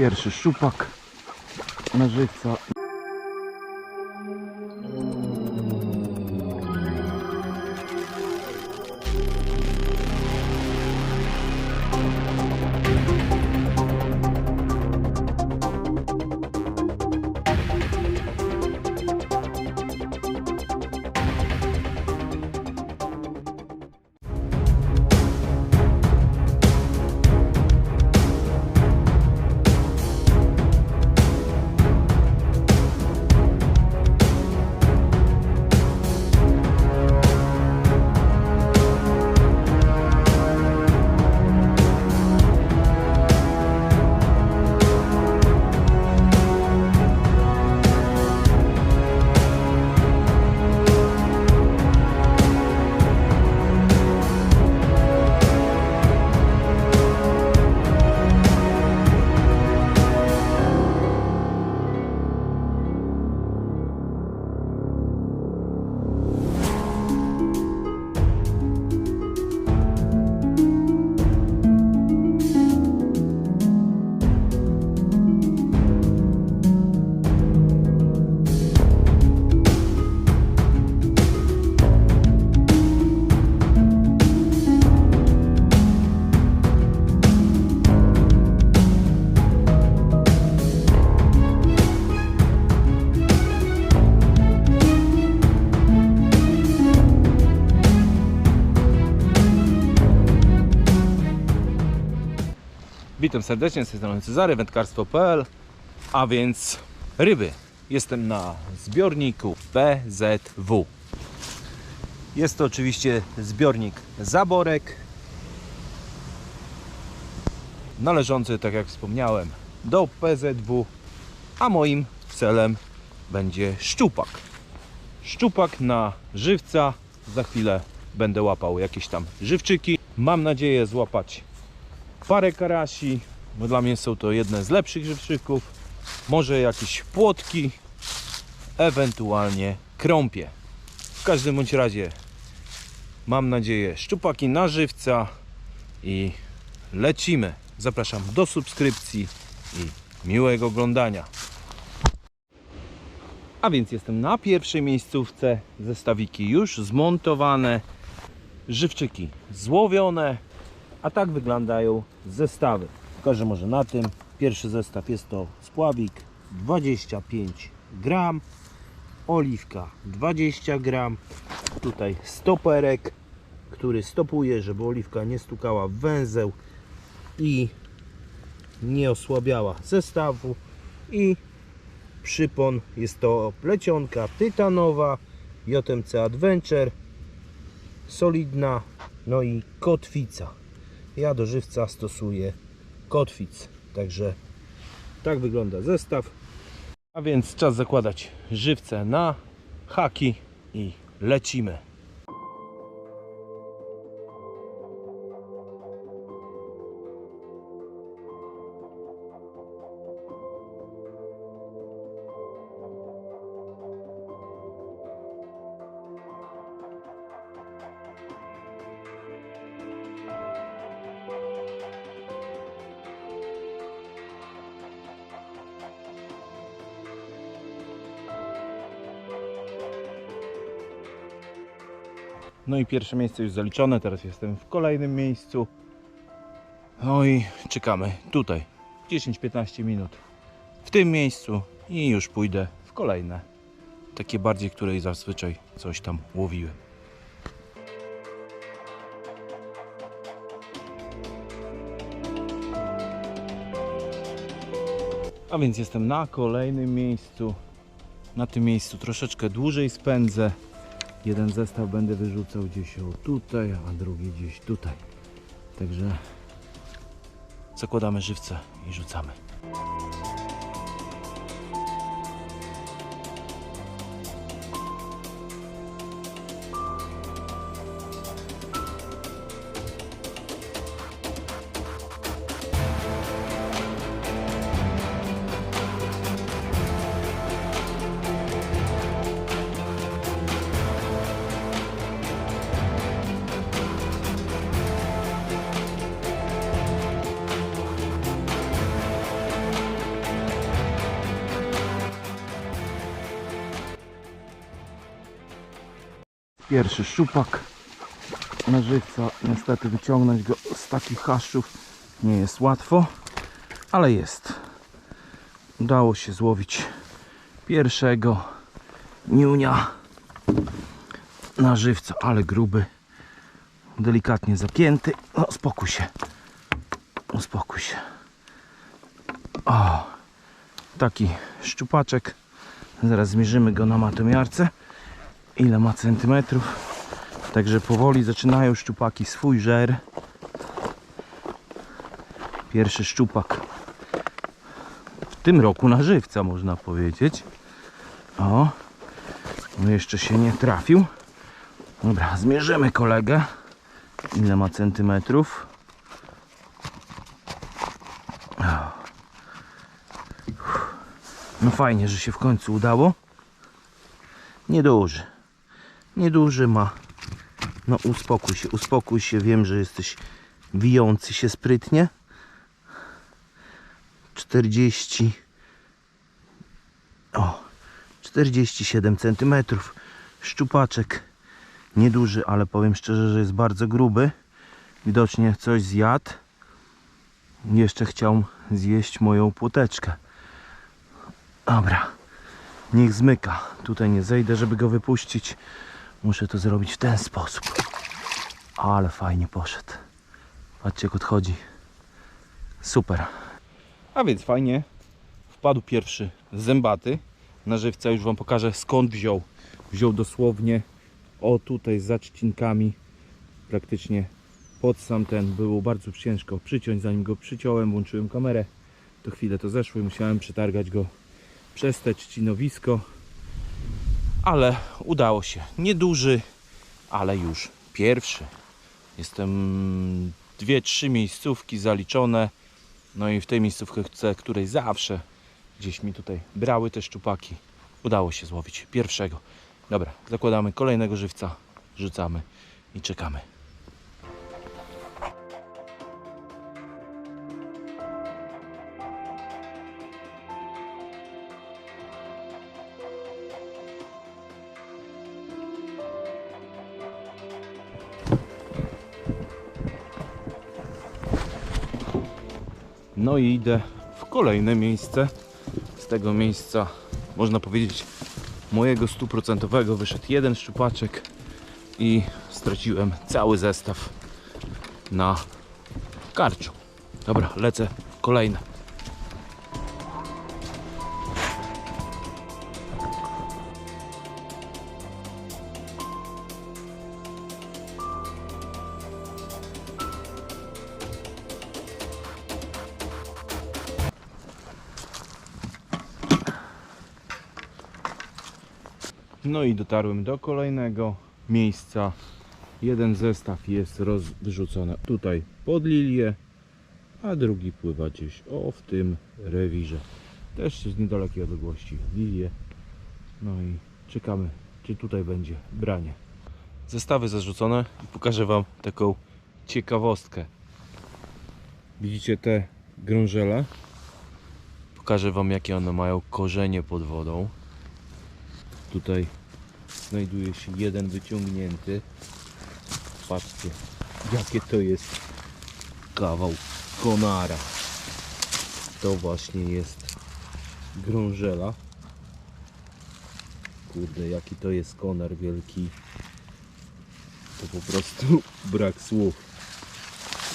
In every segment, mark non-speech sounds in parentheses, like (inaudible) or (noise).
Pierwszy szczupak na Witam serdecznie, z tej strony Cezary, wędkarstwo.pl A więc ryby. Jestem na zbiorniku PZW. Jest to oczywiście zbiornik zaborek. Należący, tak jak wspomniałem, do PZW. A moim celem będzie szczupak. Szczupak na żywca. Za chwilę będę łapał jakieś tam żywczyki. Mam nadzieję złapać parę karasi, bo dla mnie są to jedne z lepszych żywczyków. Może jakieś płotki, ewentualnie krąpie. W każdym bądź razie mam nadzieję szczupaki na żywca i lecimy. Zapraszam do subskrypcji i miłego oglądania. A więc jestem na pierwszej miejscówce. Zestawiki już zmontowane. Żywczyki złowione. A tak wyglądają zestawy. Pokażę może na tym. Pierwszy zestaw jest to spławik 25 gram, oliwka 20 gram, tutaj stoperek, który stopuje, żeby oliwka nie stukała w węzeł i nie osłabiała zestawu i przypon jest to plecionka tytanowa JMC Adventure solidna no i kotwica ja do żywca stosuję kotwic. Także tak wygląda zestaw. A więc czas zakładać żywce na haki i lecimy. No i pierwsze miejsce już zaliczone, teraz jestem w kolejnym miejscu. No i czekamy tutaj 10-15 minut w tym miejscu i już pójdę w kolejne. Takie bardziej, które zazwyczaj coś tam łowiłem. A więc jestem na kolejnym miejscu. Na tym miejscu troszeczkę dłużej spędzę. Jeden zestaw będę wyrzucał gdzieś o tutaj, a drugi gdzieś tutaj. Także zakładamy żywce i rzucamy. Pierwszy szczupak na żywca. Niestety wyciągnąć go z takich haszczów nie jest łatwo, ale jest. Udało się złowić pierwszego niunia na żywca, ale gruby. Delikatnie zapięty. No spokój się. Uspokój się. O, taki szczupaczek. Zaraz zmierzymy go na matomiarce. Ile ma centymetrów. Także powoli zaczynają szczupaki swój żer. Pierwszy szczupak w tym roku na żywca można powiedzieć. O, no jeszcze się nie trafił. Dobra, zmierzymy kolegę. Ile ma centymetrów? No fajnie, że się w końcu udało. Nieduży. Nieduży ma. No uspokój się, uspokój się. Wiem, że jesteś wijący się sprytnie. 40 o 47 cm szczupaczek. Nieduży, ale powiem szczerze, że jest bardzo gruby. Widocznie coś zjadł. Jeszcze chciał zjeść moją płoteczkę. Dobra. Niech zmyka. Tutaj nie zejdę, żeby go wypuścić muszę to zrobić w ten sposób ale fajnie poszedł patrzcie jak odchodzi super a więc fajnie. Wpadł pierwszy zębaty. Na żywca już Wam pokażę skąd wziął. Wziął dosłownie o tutaj za trzcinkami. Praktycznie pod sam ten. Było bardzo ciężko przyciąć. Zanim go przyciąłem, włączyłem kamerę. To chwilę to zeszło i musiałem przetargać go przez te trzcinowisko. Ale udało się. Nieduży, ale już pierwszy. Jestem dwie, trzy miejscówki zaliczone. No i w tej miejscówce, której zawsze gdzieś mi tutaj brały te szczupaki, udało się złowić pierwszego. Dobra, zakładamy kolejnego żywca, rzucamy i czekamy. No i idę w kolejne miejsce. Z tego miejsca można powiedzieć mojego stuprocentowego wyszedł jeden szczupaczek i straciłem cały zestaw na karczu. Dobra, lecę kolejne. No i dotarłem do kolejnego miejsca. Jeden zestaw jest roz- wyrzucony tutaj pod lilię, a drugi pływa gdzieś o w tym rewirze. Też z niedalekiej odległości lilie. No i czekamy, czy tutaj będzie branie. Zestawy zarzucone i pokażę Wam taką ciekawostkę. Widzicie te grążele? Pokażę Wam jakie one mają korzenie pod wodą. Tutaj znajduje się jeden wyciągnięty. Patrzcie, jakie to jest kawał konara. To właśnie jest grążela. Kurde, jaki to jest konar wielki. To po prostu brak słów.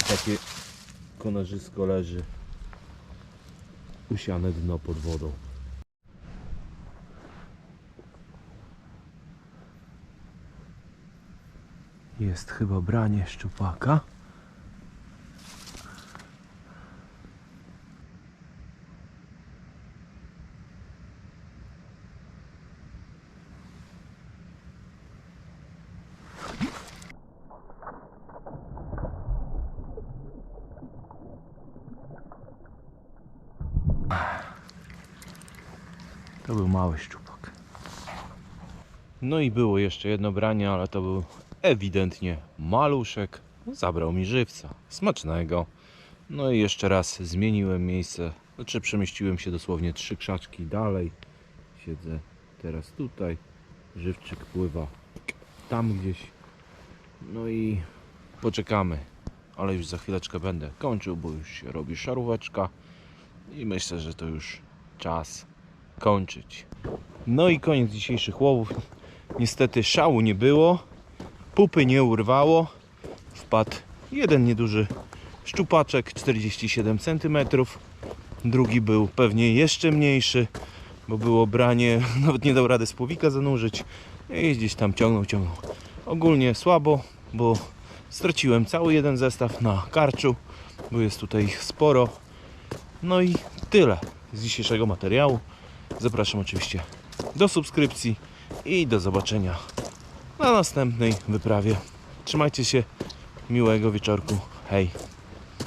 I takie konarzysko leży usiane dno pod wodą. Jest chyba branie szczupaka. To był mały szczupak. No i było jeszcze jedno branie, ale to był ewidentnie maluszek. Zabrał mi żywca. Smacznego. No i jeszcze raz zmieniłem miejsce. Znaczy przemieściłem się dosłownie trzy krzaczki dalej. Siedzę teraz tutaj. Żywczyk pływa tam gdzieś. No i poczekamy. Ale już za chwileczkę będę kończył, bo już się robi szaróweczka. I myślę, że to już czas kończyć. No i koniec dzisiejszych łowów. Niestety szału nie było. Pupy nie urwało. Wpadł jeden nieduży szczupaczek 47 cm. Drugi był pewnie jeszcze mniejszy, bo było branie, (laughs) nawet nie dał rady z płowika zanurzyć. I gdzieś tam ciągnął, ciągnął. Ogólnie słabo, bo straciłem cały jeden zestaw na karczu, bo jest tutaj ich sporo. No i tyle z dzisiejszego materiału. Zapraszam oczywiście do subskrypcji i do zobaczenia na następnej wyprawie. Trzymajcie się, miłego wieczorku. Hej!